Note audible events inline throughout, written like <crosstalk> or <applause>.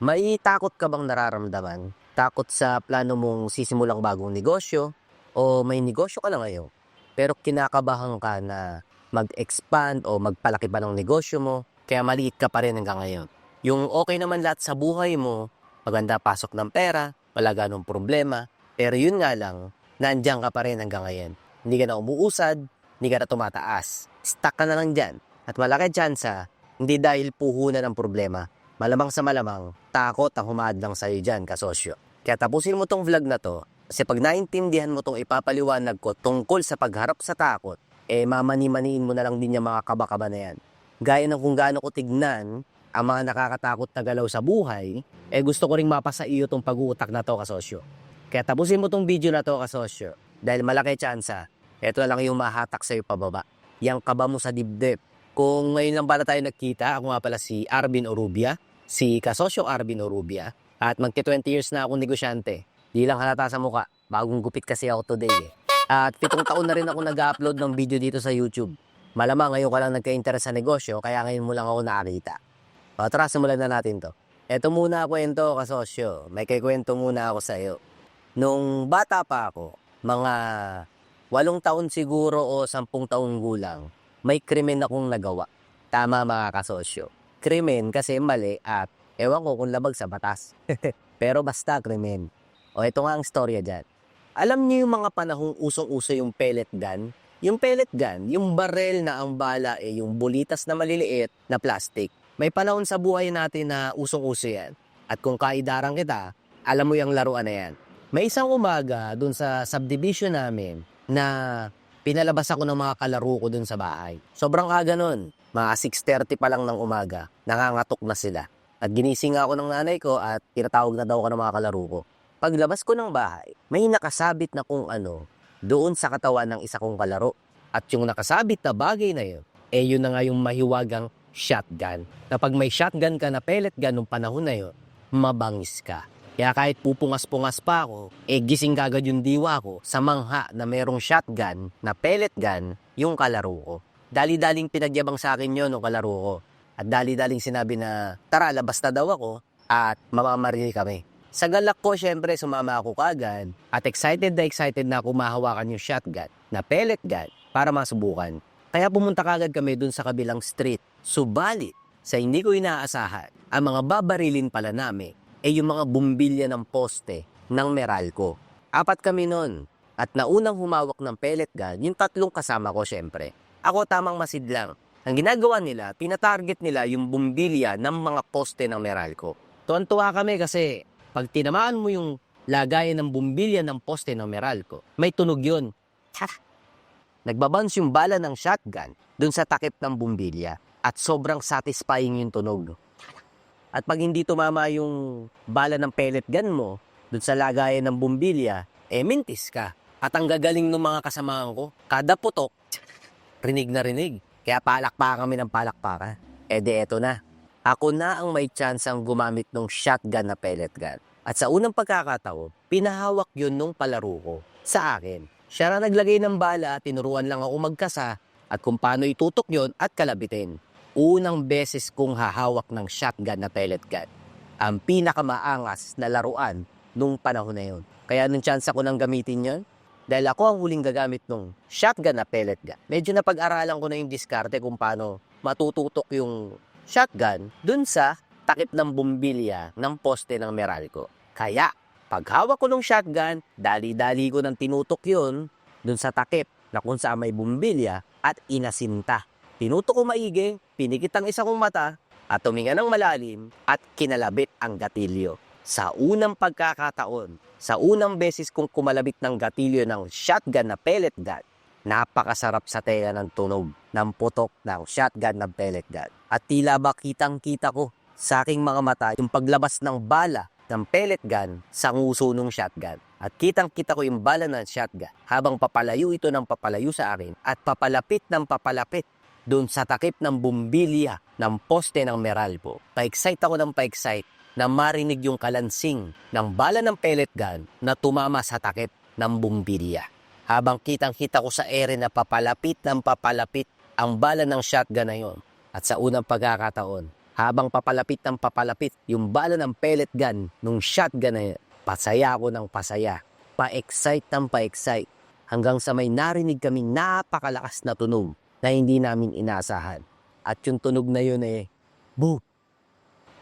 May takot ka bang nararamdaman? Takot sa plano mong sisimulang bagong negosyo? O may negosyo ka na ngayon? Pero kinakabahan ka na mag-expand o magpalaki pa ng negosyo mo, kaya maliit ka pa rin hanggang ngayon. Yung okay naman lahat sa buhay mo, maganda pasok ng pera, wala ganong problema, pero yun nga lang, nandiyan ka pa rin hanggang ngayon. Hindi ka na umuusad, hindi ka na tumataas. Stuck ka na lang dyan. At malaki tsansa, hindi dahil puhunan ng problema. Malamang sa malamang, takot ang humadlang sa'yo dyan, kasosyo. Kaya tapusin mo tong vlog na to, kasi pag naintindihan mo tong ipapaliwanag ko tungkol sa pagharap sa takot, eh mamani-maniin mo na lang din yung mga kaba-kaba na yan. Gaya ng kung gaano ko tignan ang mga nakakatakot na galaw sa buhay, eh gusto ko ring mapasa iyo tong pag-uutak na to, kasosyo. Kaya tapusin mo tong video na to, kasosyo. Dahil malaki tsansa, eto na lang yung mahatak sa'yo pababa. Yang kaba mo sa dibdib. Kung ngayon lang pala tayo nagkita, ako nga pala si Arvin Orubia, si Kasosyo Arvin Orubia, at magti 20 years na akong negosyante. Di lang halata sa muka, bagong gupit kasi ako today eh. At pitong taon na rin ako nag-upload ng video dito sa YouTube. Malamang ngayon ka lang nagka-interest sa negosyo, kaya ngayon mo lang ako nakakita. O, tara, simulan na natin to. Ito muna kwento, kasosyo. May kikwento muna ako sa iyo. Nung bata pa ako, mga walong taon siguro o sampung taong gulang, may krimen akong nagawa. Tama mga kasosyo. Krimen kasi mali at ewan ko kung labag sa batas. <laughs> Pero basta krimen. O ito nga ang storya dyan. Alam niyo yung mga panahong usong-uso yung pellet gun? Yung pellet gun, yung barel na ang bala eh yung bulitas na maliliit na plastic. May panahon sa buhay natin na usong-uso yan. At kung kaidarang kita, alam mo yung laruan na yan. May isang umaga dun sa subdivision namin na pinalabas ako ng mga kalaro ko dun sa bahay. Sobrang aga nun. Mga 6.30 pa lang ng umaga. Nangangatok na sila. At ginising ako ng nanay ko at tinatawag na daw ako ng mga kalaro ko. Paglabas ko ng bahay, may nakasabit na kung ano doon sa katawan ng isa kong kalaro. At yung nakasabit na bagay na yun, eh yun na nga yung mahiwagang shotgun. Kapag may shotgun ka na pellet gun nung panahon na yun, mabangis ka. Kaya kahit pupungas-pungas pa ako, eh gising kagad yung diwa ko sa mangha na merong shotgun na pellet gun yung kalaro ko. Dali-daling pinagyabang sa akin yun ng kalaro ko. At dali-daling sinabi na, tara, labas na daw ako at mamamarili kami. Sa galak ko, syempre, sumama ako kagad at excited na excited na ako mahawakan yung shotgun na pellet gun para masubukan. Kaya pumunta kagad kami dun sa kabilang street. Subalit, sa hindi ko inaasahan, ang mga babarilin pala namin ay yung mga bumbilya ng poste ng Meralco. Apat kami nun. At naunang humawak ng pellet gun, yung tatlong kasama ko syempre. Ako tamang masidlang. Ang ginagawa nila, pinatarget nila yung bumbilya ng mga poste ng Meralco. Tuwan-tuwa kami kasi pag tinamaan mo yung lagayan ng bumbilya ng poste ng Meralco, may tunog yun. Ha! Nagbabans yung bala ng shotgun dun sa takip ng bumbilya at sobrang satisfying yung tunog. At pag hindi tumama yung bala ng pellet gun mo dun sa lagayan ng bumbilya, eh mintis ka. At ang gagaling ng mga kasamahan ko, kada putok, rinig na rinig. Kaya palakpakan kami ng palakpakan. Eh di eto na. Ako na ang may chance ang gumamit ng shotgun na pellet gun. At sa unang pagkakataon, pinahawak yun nung palaro ko sa akin. Siya na naglagay ng bala, tinuruan lang ako magkasa at kung paano itutok yon at kalabitin. Unang beses kong hahawak ng shotgun na pellet gun. Ang pinakamaangas na laruan nung panahon na yon. Kaya nung chance ako nang gamitin yon, dahil ako ang huling gagamit nung shotgun na pellet gun. Medyo napag-aralan ko na yung diskarte kung paano matututok yung shotgun dun sa takip ng bumbilya ng poste ng Meralco. Kaya, pag hawak ko ng shotgun, dali-dali ko nang tinutok yun dun sa takip na kung saan may bumbilya at inasinta. Tinutok ko maigi, pinikit ang isa kong mata at tuminga ng malalim at kinalabit ang gatilyo. Sa unang pagkakataon, sa unang beses kong kumalabit ng gatilyo ng shotgun na pellet gun, napakasarap sa tenga ng tunog ng putok ng shotgun ng pellet gun. At tila ba kitang-kita ko sa aking mga mata yung paglabas ng bala ng pellet gun sa nguso ng shotgun. At kitang-kita ko yung bala ng shotgun habang papalayo ito ng papalayo sa akin at papalapit ng papalapit doon sa takip ng bumbilya ng poste ng Meralco. Pa-excite ako ng pa-excite na marinig yung kalansing ng bala ng pellet gun na tumama sa takip ng bumbilya. Habang kitang-kita ko sa ere na papalapit ng papalapit ang bala ng shotgun na yon. At sa unang pagkakataon, Habang papalapit ng papalapit yung bala ng pellet gun, nung shotgun na yun, pasaya ako ng pasaya. Pa-excite ng pa-excite. Hanggang sa may narinig kaming napakalakas na tunog na hindi namin inasahan. At yung tunog na yun eh, boop!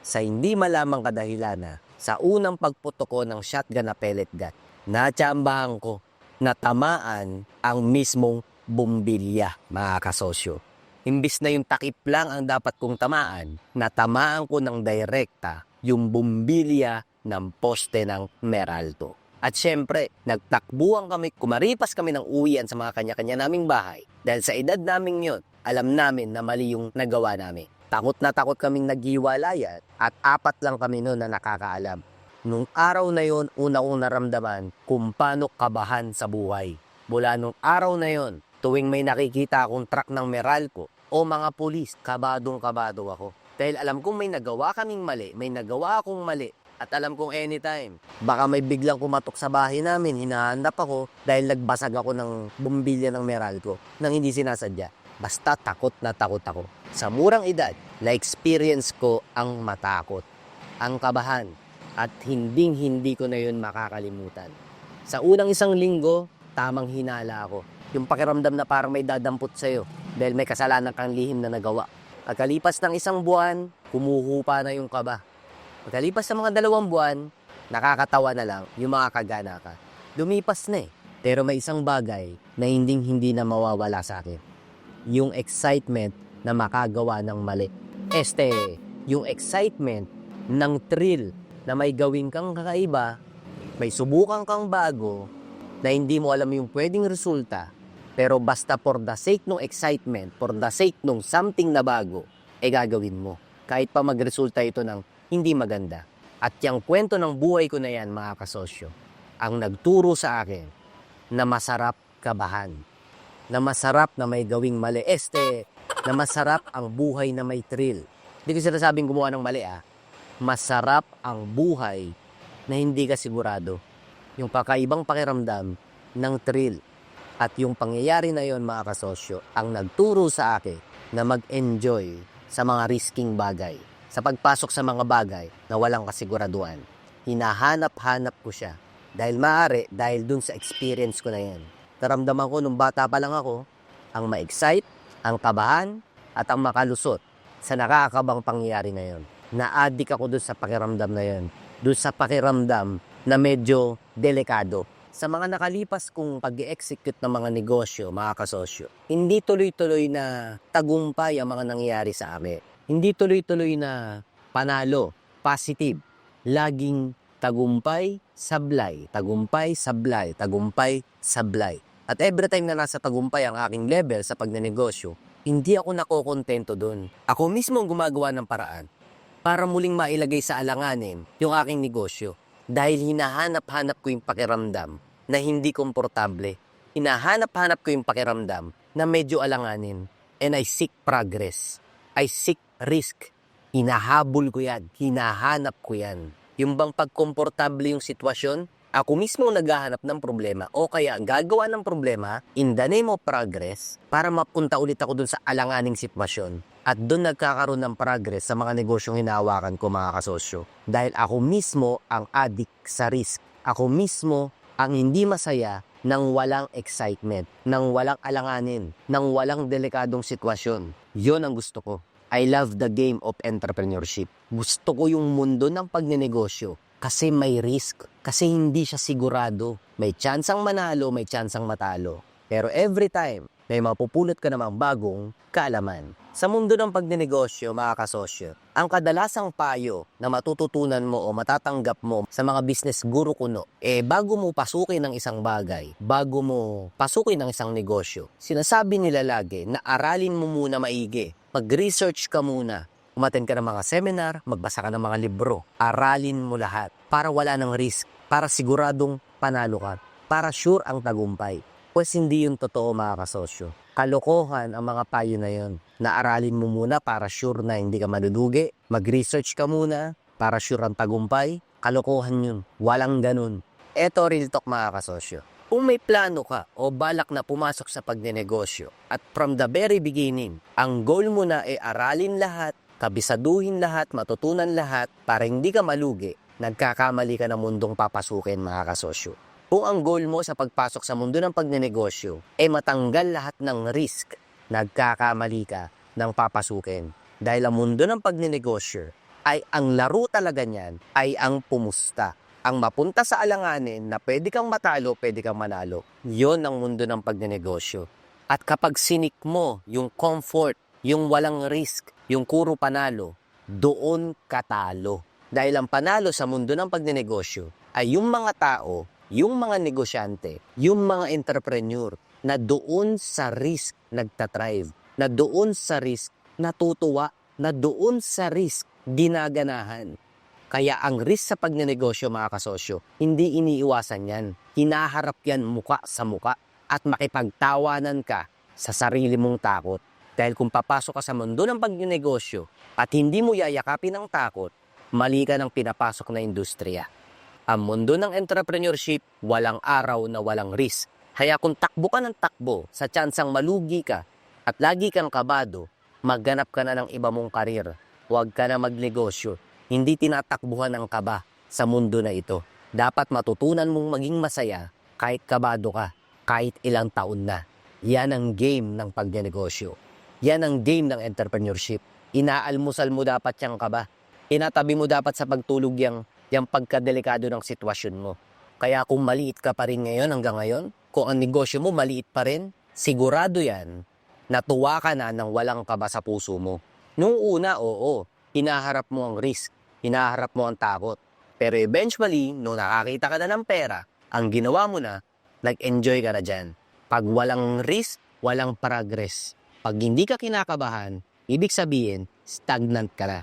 Sa hindi malamang kadahilan sa unang pagputok ko ng shotgun na pellet gun, natsambahan ko na tamaan ang mismong bumbilya, mga kasosyo. Imbis na yung takip lang ang dapat kong tamaan, natamaan ko ng direkta yung bumbilya ng poste ng Meralto. At syempre, nagtakbuhan kami, kumaripas kami ng uwian sa mga kanya-kanya naming bahay. Dahil sa edad naming yun, alam namin na mali yung nagawa namin. Takot na takot kaming naghiwalayan at apat lang kami noon na nakakaalam. Nung araw na yon, una kong naramdaman kung paano kabahan sa buhay. Mula nung araw na yon, tuwing may nakikita akong truck ng Meralco o mga pulis, kabadong kabado ako. Dahil alam kong may nagawa kaming mali, may nagawa akong mali, at alam kong anytime, baka may biglang kumatok sa bahay namin, hinahandap ako dahil nagbasag ako ng bumbilya ng Meralco nang hindi sinasadya. Basta takot na takot ako. Sa murang edad, na-experience ko ang matakot, ang kabahan, at hinding-hindi ko na yun makakalimutan. Sa unang isang linggo, tamang hinala ako. Yung pakiramdam na parang may dadampot sa'yo dahil may kasalanan kang lihim na nagawa. Pagkalipas ng isang buwan, kumuhupa na yung kaba. Pagkalipas ng mga dalawang buwan, nakakatawa na lang yung mga kagana ka. Lumipas na eh. Pero may isang bagay na hinding hindi na mawawala sa akin. Yung excitement na makagawa ng mali. Este, yung excitement ng thrill na may gawin kang kakaiba, may subukan kang bago, na hindi mo alam yung pwedeng resulta, pero basta for the sake ng excitement, for the sake ng something na bago, eh gagawin mo. Kahit pa magresulta ito ng hindi maganda. At yung kwento ng buhay ko na yan, mga kasosyo, ang nagturo sa akin na masarap kabahan. Na masarap na may gawing mali. Este, na masarap ang buhay na may thrill. Hindi ko sinasabing gumawa ng mali ah. Masarap ang buhay na hindi ka sigurado. Yung pakaibang pakiramdam ng thrill. At yung pangyayari na yon mga kasosyo, ang nagturo sa akin na mag-enjoy sa mga risking bagay. Sa pagpasok sa mga bagay na walang kasiguraduan. Hinahanap-hanap ko siya. Dahil maaari, dahil dun sa experience ko na yan. Naramdaman ko nung bata pa lang ako, ang ma-excite, ang kabahan, at ang makalusot sa nakakabang pangyayari na yon. Na-addict ako dun sa pakiramdam na yon. Dun sa pakiramdam na medyo delikado. Sa mga nakalipas kong pag execute ng mga negosyo, mga kasosyo, hindi tuloy-tuloy na tagumpay ang mga nangyayari sa amin. Hindi tuloy-tuloy na panalo, positive. Laging tagumpay, sablay, tagumpay, sablay, tagumpay, sablay. At every time na nasa tagumpay ang aking level sa pagnenegosyo, hindi ako nakokontento doon. Ako mismo ang gumagawa ng paraan para muling mailagay sa alanganin yung aking negosyo. Dahil hinahanap-hanap ko yung pakiramdam na hindi komportable. Hinahanap-hanap ko yung pakiramdam na medyo alanganin. And I seek progress. I seek risk. Hinahabol ko yan. Hinahanap ko yan. Yung bang pagkomportable yung sitwasyon, ako mismo naghahanap ng problema o kaya gagawa ng problema in the name of progress para mapunta ulit ako dun sa alanganing sitwasyon. At doon nagkakaroon ng progress sa mga negosyong hinahawakan ko mga kasosyo. Dahil ako mismo ang addict sa risk. Ako mismo ang hindi masaya ng walang excitement, ng walang alanganin, ng walang delikadong sitwasyon. Yon ang gusto ko. I love the game of entrepreneurship. Gusto ko yung mundo ng pagnenegosyo kasi may risk, kasi hindi siya sigurado. May tsansang manalo, may tsansang matalo. Pero every time, may mapupulot ka namang bagong kaalaman. Sa mundo ng pagnenegosyo, mga kasosyo, ang kadalasang payo na matututunan mo o matatanggap mo sa mga business guru kuno, eh bago mo pasukin ng isang bagay, bago mo pasukin ng isang negosyo, sinasabi nila lagi na aralin mo muna maigi. Mag-research ka muna. Umaten ka ng mga seminar, magbasa ka ng mga libro. Aralin mo lahat para wala ng risk, para siguradong panalo ka, para sure ang tagumpay. Pues hindi yung totoo mga kasosyo. Kalokohan ang mga payo na yon. Naaralin mo muna para sure na hindi ka madudugi. Mag-research ka muna para sure ang tagumpay. Kalokohan yun. Walang ganun. Eto real talk mga kasosyo. Kung may plano ka o balak na pumasok sa pagnenegosyo at from the very beginning, ang goal mo na ay aralin lahat, kabisaduhin lahat, matutunan lahat para hindi ka malugi, nagkakamali ka ng mundong papasukin mga kasosyo. Kung ang goal mo sa pagpasok sa mundo ng pagnenegosyo ay matanggal lahat ng risk, nagkakamali ka ng papasukin. Dahil ang mundo ng pagnenegosyo ay ang laro talaga niyan ay ang pumusta. Ang mapunta sa alanganin na pwede kang matalo, pwede kang manalo. Yon ang mundo ng pagnenegosyo. At kapag sinik mo yung comfort, yung walang risk, yung kuro panalo, doon katalo. Dahil ang panalo sa mundo ng pagnenegosyo ay yung mga tao, yung mga negosyante, yung mga entrepreneur na doon sa risk nagtatrive, na doon sa risk natutuwa, na doon sa risk ginaganahan. Kaya ang risk sa pagnenegosyo mga kasosyo, hindi iniiwasan yan. Hinaharap yan muka sa muka at makipagtawanan ka sa sarili mong takot. Dahil kung papasok ka sa mundo ng pagnenegosyo at hindi mo yayakapin ang takot, mali ka ng pinapasok na industriya. Ang mundo ng entrepreneurship, walang araw na walang risk. Kaya kung takbo ka ng takbo sa tsansang malugi ka at lagi kang kabado, magganap ka na ng iba mong karir. Huwag ka na magnegosyo. Hindi tinatakbuhan ang kaba sa mundo na ito. Dapat matutunan mong maging masaya kahit kabado ka, kahit ilang taon na. Yan ang game ng pagnenegosyo. Yan ang game ng entrepreneurship. Inaalmusal mo dapat yung kaba. Inatabi mo dapat sa pagtulog yung, yung pagkadelikado ng sitwasyon mo. Kaya kung maliit ka pa rin ngayon hanggang ngayon, kung ang negosyo mo maliit pa rin, sigurado yan, natuwa ka na ng walang kaba sa puso mo. Nung una, oo, hinaharap mo ang risk, hinaharap mo ang takot. Pero eventually, nung nakakita ka na ng pera, ang ginawa mo na, nag-enjoy ka na dyan. Pag walang risk, walang progress. Pag hindi ka kinakabahan, ibig sabihin, stagnant ka na.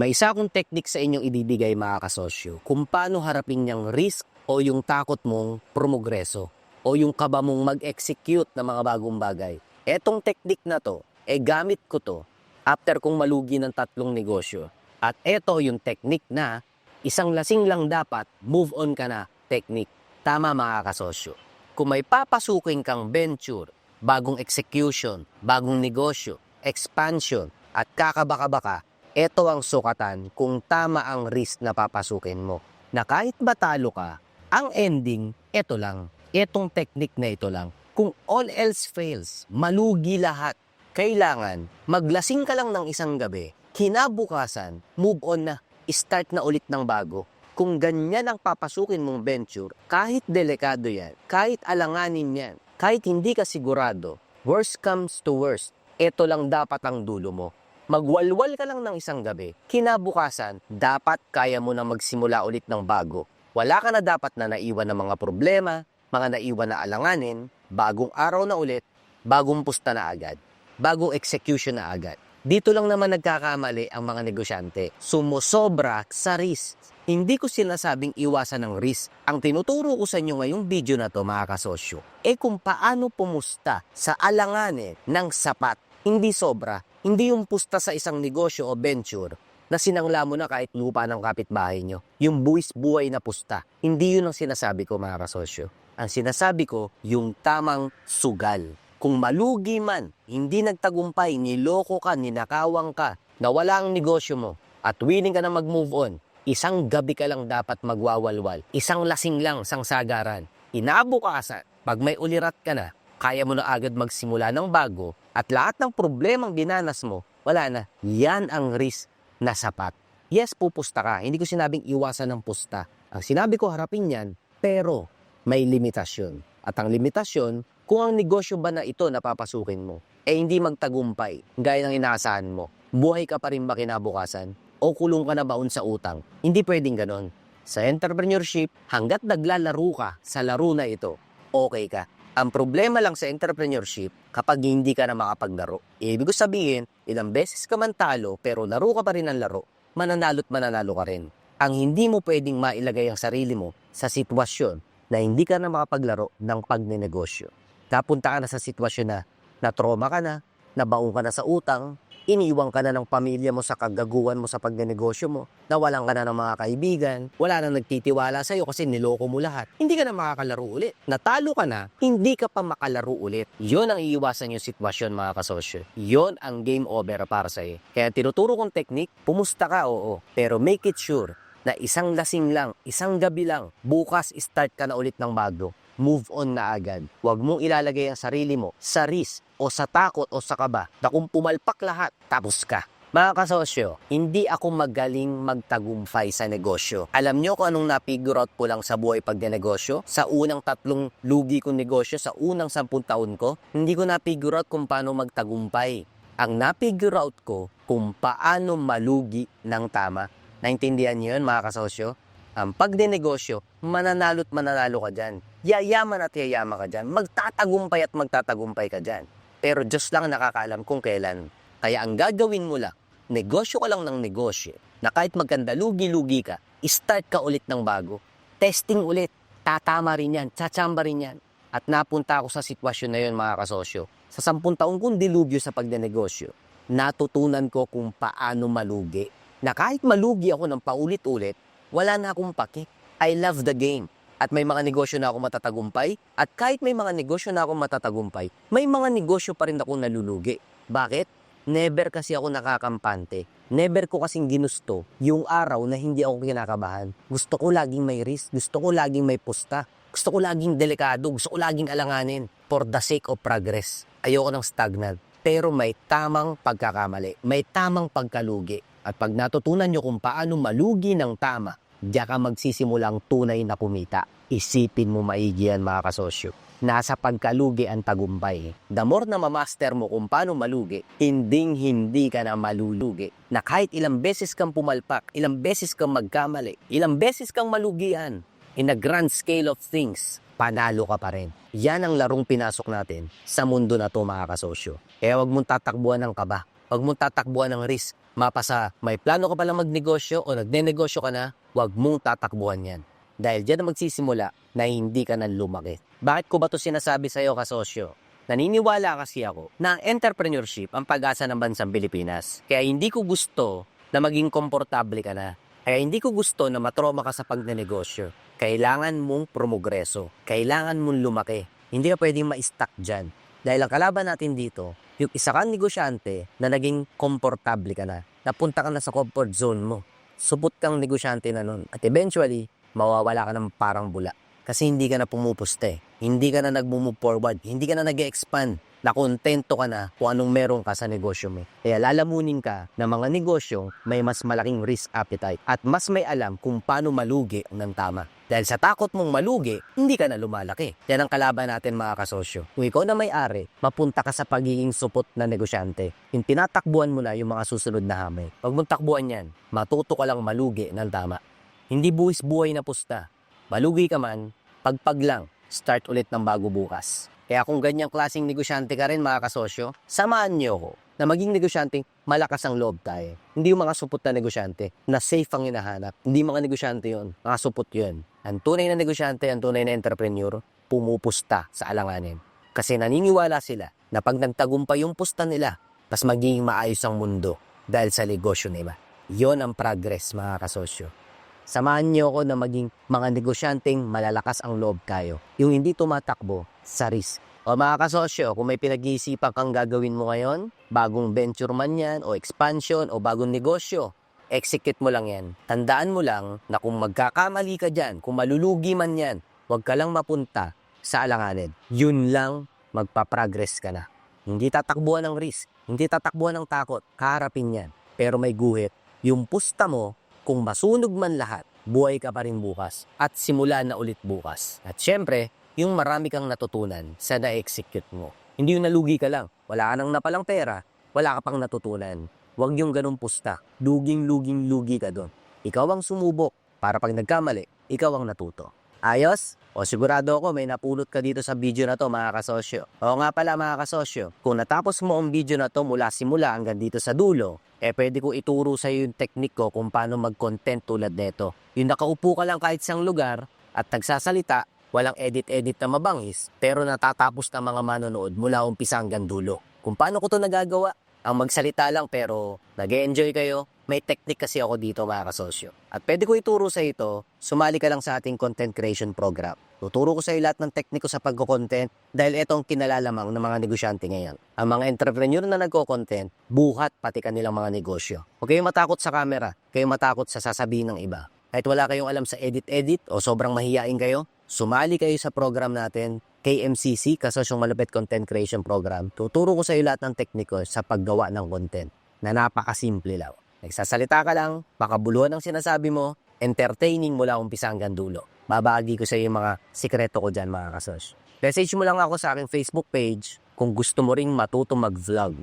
May isa akong technique sa inyong ibibigay mga kasosyo kung paano harapin yung risk o yung takot mong promogreso o yung kaba mong mag-execute ng mga bagong bagay. Etong technique na to, eh gamit ko to after kong malugi ng tatlong negosyo. At eto yung technique na isang lasing lang dapat, move on ka na technique. Tama mga kasosyo. Kung may papasukin kang venture, bagong execution, bagong negosyo, expansion, at kakabaka-baka, ito ang sukatan kung tama ang risk na papasukin mo. Na kahit batalo ka, ang ending, ito lang. Itong technique na ito lang. Kung all else fails, malugi lahat, kailangan maglasing ka lang ng isang gabi, kinabukasan, move on na, start na ulit ng bago. Kung ganyan ang papasukin mong venture, kahit delikado yan, kahit alanganin yan, kahit hindi ka sigurado, worst comes to worst, ito lang dapat ang dulo mo. Magwalwal ka lang ng isang gabi, kinabukasan, dapat kaya mo na magsimula ulit ng bago. Wala ka na dapat na naiwan ng mga problema, mga naiwan na alanganin, bagong araw na ulit, bagong pusta na agad, bagong execution na agad. Dito lang naman nagkakamali ang mga negosyante. Sumusobra sa risk. Hindi ko sinasabing iwasan ng risk. Ang tinuturo ko sa inyo ngayong video na to mga kasosyo, eh kung paano pumusta sa alanganin ng sapat. Hindi sobra. Hindi yung pusta sa isang negosyo o venture na sinangla mo na kahit lupa ng kapitbahay nyo. Yung buwis buhay na pusta. Hindi yun ang sinasabi ko mga kasosyo. Ang sinasabi ko, yung tamang sugal. Kung malugi man, hindi nagtagumpay, niloko ka, ninakawang ka, nawala ang negosyo mo, at willing ka na mag-move on, isang gabi ka lang dapat magwawalwal. Isang lasing lang sang sagaran. Inabukasan, pag may ulirat ka na, kaya mo na agad magsimula ng bago, at lahat ng problemang dinanas mo, wala na. Yan ang risk na sapat. Yes, pupusta ka. Hindi ko sinabing iwasan ng pusta. Ang sinabi ko harapin yan, pero may limitasyon. At ang limitasyon, kung ang negosyo ba na ito na papasukin mo, eh hindi magtagumpay, gaya ng inaasahan mo, buhay ka pa rin ba kinabukasan? O kulong ka na baon sa utang? Hindi pwedeng ganon. Sa entrepreneurship, hanggat naglalaro ka sa laro na ito, okay ka. Ang problema lang sa entrepreneurship, kapag hindi ka na makapaglaro. Ibig sabihin, ilang beses ka man talo, pero laro ka pa rin ang laro, mananalo't mananalo ka rin. Ang hindi mo pwedeng mailagay ang sarili mo sa sitwasyon na hindi ka na makapaglaro ng pagnenegosyo. Napunta ka na sa sitwasyon na na-trauma ka na, nabaong ka na sa utang, iniwang ka na ng pamilya mo sa kagaguhan mo sa pagnenegosyo mo, nawalan ka na ng mga kaibigan, wala nang nagtitiwala sa'yo kasi niloko mo lahat, hindi ka na makakalaro ulit. Natalo ka na, hindi ka pa makalaro ulit. Yon ang iiwasan yung sitwasyon mga kasosyo. Yon ang game over para sa'yo. Kaya tinuturo kong technique, pumusta ka, oo. Pero make it sure na isang lasing lang, isang gabi lang, bukas start ka na ulit ng bago. Move on na agad. Huwag mong ilalagay ang sarili mo sa risk o sa takot o sa kaba na kung pumalpak lahat, tapos ka. Mga kasosyo, hindi ako magaling magtagumpay sa negosyo. Alam nyo kung anong na-figure out ko lang sa buhay pagdenegosyo? Sa unang tatlong lugi kong negosyo, sa unang sampung taon ko, hindi ko na-figure out kung paano magtagumpay. Ang na-figure out ko kung paano malugi ng tama. Naintindihan niyo yun mga kasosyo? Ang pagdenegosyo, mananalo't mananalo ka dyan. Yayaman at yayaman ka dyan. Magtatagumpay at magtatagumpay ka dyan. Pero Diyos lang nakakaalam kung kailan. Kaya ang gagawin mo lang, negosyo ka lang ng negosyo, na kahit magkanda lugi-lugi ka, start ka ulit ng bago. Testing ulit. Tatama rin yan. Tsatsamba rin yan. At napunta ako sa sitwasyon na yun mga kasosyo. Sa sampung taong kong dilubyo sa pagdenegosyo, natutunan ko kung paano malugi. Na kahit malugi ako ng paulit-ulit, wala na akong pake. I love the game. At may mga negosyo na ako matatagumpay. At kahit may mga negosyo na ako matatagumpay, may mga negosyo pa rin ako nalulugi. Bakit? Never kasi ako nakakampante. Never ko kasing ginusto yung araw na hindi ako kinakabahan. Gusto ko laging may risk. Gusto ko laging may pusta. Gusto ko laging delikado. Gusto ko laging alanganin for the sake of progress. Ayoko ng stagnant. Pero may tamang pagkakamali. May tamang pagkalugi. At pag natutunan nyo kung paano malugi ng tama, diyan ka magsisimulang tunay na kumita. Isipin mo maigi yan mga kasosyo. Nasa pagkalugi ang tagumpay. The more na mamaster mo kung paano malugi, hinding hindi ka na malulugi. Na kahit ilang beses kang pumalpak, ilang beses kang magkamali, ilang beses kang malugian, in a grand scale of things, panalo ka pa rin. Yan ang larong pinasok natin sa mundo na to mga kasosyo. Kaya wag mong tatakbuhan ng kaba. Huwag mong tatakbuhan ng risk. Mapasa, may plano ka palang magnegosyo o nagnenegosyo ka na, huwag mong tatakbuhan yan. Dahil dyan na magsisimula na hindi ka na lumaki. Bakit ko ba to sinasabi sa'yo kasosyo? Naniniwala kasi ako na entrepreneurship ang pag-asa ng bansang Pilipinas. Kaya hindi ko gusto na maging komportable ka na. Kaya hindi ko gusto na matroma ka sa pagnenegosyo. Kailangan mong promogreso. Kailangan mong lumaki. Hindi ka pwedeng ma-stuck dyan. Dahil ang kalaban natin dito, yung isa kang negosyante na naging komportable ka na. Napunta ka na sa comfort zone mo. Supot kang negosyante na nun. At eventually, mawawala ka ng parang bula. Kasi hindi ka na pumupuste. Hindi ka na nag-move forward. Hindi ka na nag-expand. Nakontento ka na kung anong meron ka sa negosyo mo. Kaya lalamunin ka na mga negosyo may mas malaking risk appetite at mas may alam kung paano malugi ng tama. Dahil sa takot mong malugi, hindi ka na lumalaki. Yan ang kalaban natin mga kasosyo. Kung ikaw na may-ari, mapunta ka sa pagiging supot na negosyante. Yung tinatakbuhan mo na yung mga susunod na hamay. Pag mong takbuhan yan, matuto ka lang malugi ng tama. Hindi buwis buhay na pusta. Malugi ka man, pagpag lang, start ulit ng bago bukas. Kaya kung ganyang klaseng negosyante ka rin mga kasosyo, samahan niyo ako na maging negosyante, malakas ang loob tayo. Hindi yung mga supot na negosyante na safe ang hinahanap. Hindi mga negosyante yon, mga supot yun. Ang tunay na negosyante, ang tunay na entrepreneur, pumupusta sa alanganin. Kasi naniniwala sila na pag nagtagumpay yung pusta nila, mas magiging maayos ang mundo dahil sa negosyo nila. Yon ang progress mga kasosyo. Samahan niyo ako na maging mga negosyanteng malalakas ang loob kayo. Yung hindi tumatakbo sa risk. O mga kasosyo, kung may pinag-iisipan kang gagawin mo ngayon, bagong venture man yan, o expansion, o bagong negosyo, execute mo lang yan. Tandaan mo lang na kung magkakamali ka dyan, kung malulugi man yan, huwag ka lang mapunta sa alanganin. Yun lang, magpa-progress ka na. Hindi tatakbuhan ng risk, hindi tatakbuhan ng takot, kaharapin yan. Pero may guhit, yung pusta mo, kung masunog man lahat, buhay ka pa rin bukas at simula na ulit bukas. At syempre, yung marami kang natutunan sa na-execute mo. Hindi yung nalugi ka lang, wala ka nang napalang pera, wala ka pang natutunan. Huwag yung ganun pusta. Luging-luging-lugi ka doon. Ikaw ang sumubok para pag nagkamali, ikaw ang natuto. Ayos? O sigurado ako may napulot ka dito sa video na to mga kasosyo. O nga pala mga kasosyo, kung natapos mo ang video na to mula simula hanggang dito sa dulo, eh pwede ko ituro sa iyo yung technique ko kung paano mag-content tulad nito. Yung nakaupo ka lang kahit isang lugar at nagsasalita, walang edit-edit na mabangis, pero natatapos na mga manonood mula umpisa hanggang dulo. Kung paano ko to nagagawa? ang magsalita lang pero nag enjoy kayo, may technique kasi ako dito mga kasosyo. At pwede ko ituro sa ito, sumali ka lang sa ating content creation program. Tuturo ko sa iyo lahat ng tekniko sa pagko-content dahil ito ang kinalalamang ng mga negosyante ngayon. Ang mga entrepreneur na nagko-content, buhat pati kanilang mga negosyo. Huwag kayong matakot sa camera, kayo matakot sa sasabihin ng iba. Kahit wala kayong alam sa edit-edit o sobrang mahiyain kayo, sumali kayo sa program natin, KMCC, Kasosyong Malupit Content Creation Program. Tuturo ko sa iyo lahat ng tekniko sa paggawa ng content na napakasimple lang. Nagsasalita ka lang, pakabuluhan ang sinasabi mo, entertaining mula umpisa hanggang dulo. Babagi ko sa iyo yung mga sikreto ko dyan mga kasos. Message mo lang ako sa aking Facebook page kung gusto mo ring matuto mag-vlog.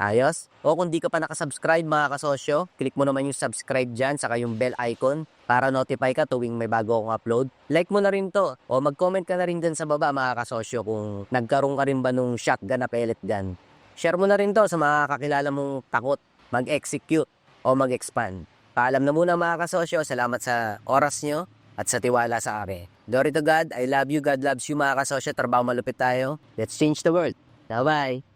Ayos? O kung di ka pa nakasubscribe mga kasosyo, click mo naman yung subscribe dyan, saka yung bell icon para notify ka tuwing may bago akong upload. Like mo na rin to. O mag-comment ka na rin dyan sa baba mga kasosyo kung nagkaroon ka rin ba nung shotgun na pellet gun. Share mo na rin to sa mga kakilala mong takot mag-execute o mag-expand. Paalam na muna mga kasosyo. Salamat sa oras nyo at sa tiwala sa akin. Glory to God. I love you. God loves you mga kasosyo. Trabaho malupit tayo. Let's change the world. Bye-bye.